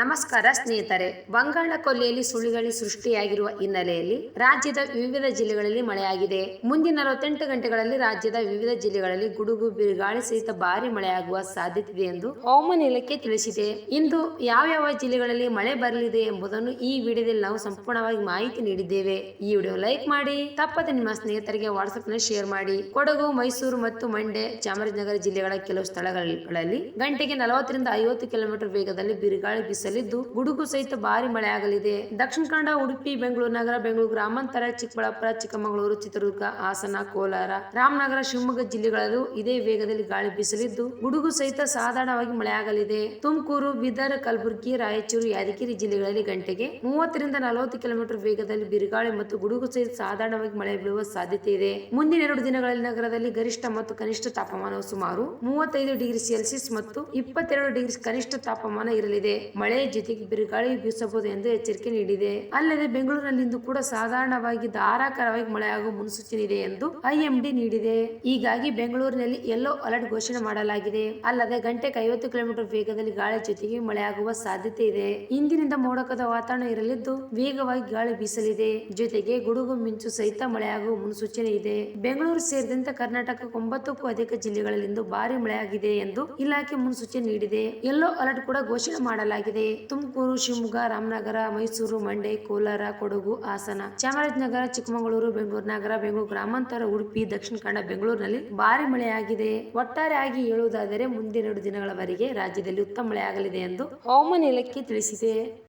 ನಮಸ್ಕಾರ ಸ್ನೇಹಿತರೆ. ಬಂಗಾಳ ಕೊಲ್ಲಿಯಲ್ಲಿ ಸುಳಿಗಾಳಿ ಸೃಷ್ಟಿಯಾಗಿರುವ ಹಿನ್ನೆಲೆಯಲ್ಲಿ ರಾಜ್ಯದ ವಿವಿಧ ಜಿಲ್ಲೆಗಳಲ್ಲಿ ಮಳೆಯಾಗಿದೆ. ಮುಂದಿನ ನಲವತ್ತೆಂಟು ಗಂಟೆಗಳಲ್ಲಿ ರಾಜ್ಯದ ವಿವಿಧ ಜಿಲ್ಲೆಗಳಲ್ಲಿ ಗುಡುಗು, ಬಿರುಗಾಳಿ ಸಹಿತ ಭಾರಿ ಮಳೆಯಾಗುವ ಸಾಧ್ಯತೆ ಇದೆ ಎಂದು ಹವಾಮಾನ ಇಲಾಖೆ ತಿಳಿಸಿದೆ. ಇಂದು ಯಾವ ಯಾವ ಜಿಲ್ಲೆಗಳಲ್ಲಿ ಮಳೆ ಬರಲಿದೆ ಎಂಬುದನ್ನು ಈ ವಿಡಿಯೋದಲ್ಲಿ ನಾವು ಸಂಪೂರ್ಣವಾಗಿ ಮಾಹಿತಿ ನೀಡಿದ್ದೇವೆ. ಈ ವಿಡಿಯೋ ಲೈಕ್ ಮಾಡಿ, ತಪ್ಪದೆ ನಿಮ್ಮ ಸ್ನೇಹಿತರಿಗೆ ವಾಟ್ಸ್ಆಪ್ನಲ್ಲಿ ಶೇರ್ ಮಾಡಿ. ಕೊಡಗು, ಮೈಸೂರು ಮತ್ತು ಮಂಡ್ಯ, ಚಾಮರಾಜನಗರ ಜಿಲ್ಲೆಗಳ ಕೆಲವು ಸ್ಥಳಗಳಲ್ಲಿ ಗಂಟೆಗೆ ನಲವತ್ತರಿಂದ ಐವತ್ತು ಕಿಲೋಮೀಟರ್ ವೇಗದಲ್ಲಿ ಬಿರುಗಾಳಿ ಬೀಸಲಿದ್ದು ಗುಡುಗು ಸಹಿತ ಭಾರಿ ಮಳೆಯಾಗಲಿದೆ. ದಕ್ಷಿಣ ಕನ್ನಡ, ಉಡುಪಿ, ಬೆಂಗಳೂರು ನಗರ, ಬೆಂಗಳೂರು ಗ್ರಾಮಾಂತರ, ಚಿಕ್ಕಬಳ್ಳಾಪುರ, ಚಿಕ್ಕಮಗಳೂರು, ಚಿತ್ರದುರ್ಗ, ಹಾಸನ, ಕೋಲಾರ, ರಾಮನಗರ, ಶಿವಮೊಗ್ಗ ಜಿಲ್ಲೆಗಳಲ್ಲೂ ಇದೇ ವೇಗದಲ್ಲಿ ಗಾಳಿ ಬೀಸಲಿದ್ದು ಗುಡುಗು ಸಹಿತ ಸಾಧಾರಣವಾಗಿ ಮಳೆಯಾಗಲಿದೆ. ತುಮಕೂರು, ಬೀದರ್, ಕಲಬುರಗಿ, ರಾಯಚೂರು, ಯಾದಗಿರಿ ಜಿಲ್ಲೆಗಳಲ್ಲಿ ಗಂಟೆಗೆ ಮೂವತ್ತರಿಂದ ನಲವತ್ತು ಕಿಲೋಮೀಟರ್ ವೇಗದಲ್ಲಿ ಬಿರುಗಾಳಿ ಮತ್ತು ಗುಡುಗು ಸಹಿತ ಸಾಧಾರಣವಾಗಿ ಮಳೆ ಬೀಳುವ ಸಾಧ್ಯತೆ ಇದೆ ಮುಂದಿನ ಎರಡು ದಿನಗಳಲ್ಲಿ ನಗರದಲ್ಲಿ ಗರಿಷ್ಠ ಮತ್ತು ಕನಿಷ್ಠ ತಾಪಮಾನವು ಸುಮಾರು ಮೂವತ್ತೈದು ಡಿಗ್ರಿ ಸೆಲ್ಸಿಯಸ್ ಮತ್ತು ಇಪ್ಪತ್ತೆರಡು ಡಿಗ್ರಿ ಕನಿಷ್ಠ ತಾಪಮಾನ ಇರಲಿದೆ. ಮಳೆ ಜೊತೆಗೆ ಬಿರುಗಾಳಿ ಬೀಸಬಹುದು ಎಂದು ಎಚ್ಚರಿಕೆ ನೀಡಿದೆ. ಅಲ್ಲದೆ ಬೆಂಗಳೂರಿನಲ್ಲಿಂದು ಕೂಡ ಸಾಧಾರಣವಾಗಿ ಧಾರಾಕಾರವಾಗಿ ಮಳೆಯಾಗುವ ಮುನ್ಸೂಚನೆ ಇದೆ ಎಂದು ಐಎಂಡಿ ನೀಡಿದೆ. ಹೀಗಾಗಿ ಬೆಂಗಳೂರಿನಲ್ಲಿ ಯೆಲ್ಲೋ ಅಲರ್ಟ್ ಘೋಷಣೆ ಮಾಡಲಾಗಿದೆ. ಅಲ್ಲದೆ ಗಂಟೆಗೆ ಐವತ್ತು ಕಿಲೋಮೀಟರ್ ವೇಗದಲ್ಲಿ ಗಾಳಿ ಜೊತೆಗೆ ಮಳೆಯಾಗುವ ಸಾಧ್ಯತೆ ಇದೆ. ಇಂದಿನಿಂದ ಮೋಡಕದ ವಾತಾವರಣ ಇರಲಿದ್ದು ವೇಗವಾಗಿ ಗಾಳಿ ಬೀಸಲಿದೆ. ಜೊತೆಗೆ ಗುಡುಗು ಮಿಂಚು ಸಹಿತ ಮಳೆಯಾಗುವ ಮುನ್ಸೂಚನೆ ಇದೆ. ಬೆಂಗಳೂರು ಸೇರಿದಂತೆ ಕರ್ನಾಟಕ ಒಂಬತ್ತಕ್ಕೂ ಅಧಿಕ ಜಿಲ್ಲೆಗಳಲ್ಲಿಂದು ಭಾರಿ ಮಳೆಯಾಗಿದೆ ಎಂದು ಇಲಾಖೆ ಮುನ್ಸೂಚನೆ ನೀಡಿದೆ. ಯೆಲ್ಲೋ ಅಲರ್ಟ್ ಕೂಡ ಘೋಷಣೆ ಮಾಡಲಾಗಿದೆ. ತುಮಕೂರು, ಶಿವಮೊಗ್ಗ, ರಾಮನಗರ, ಮೈಸೂರು, ಮಂಡ್ಯ, ಕೋಲಾರ, ಕೊಡಗು, ಹಾಸನ, ಚಾಮರಾಜನಗರ, ಚಿಕ್ಕಮಗಳೂರು, ಬೆಂಗಳೂರು ನಗರ, ಬೆಂಗಳೂರು ಗ್ರಾಮಾಂತರ, ಉಡುಪಿ, ದಕ್ಷಿಣ ಕನ್ನಡ, ಬೆಂಗಳೂರಿನಲ್ಲಿ ಭಾರಿ ಮಳೆಯಾಗಿದೆ. ಒಟ್ಟಾರೆಯಾಗಿ ಹೇಳುವುದಾದರೆ ಮುಂದಿನ ಎರಡು ದಿನಗಳವರೆಗೆ ರಾಜ್ಯದಲ್ಲಿ ಉತ್ತಮ ಮಳೆಯಾಗಲಿದೆ ಎಂದು ಹವಾಮಾನ ಇಲಾಖೆ ತಿಳಿಸಿದೆ.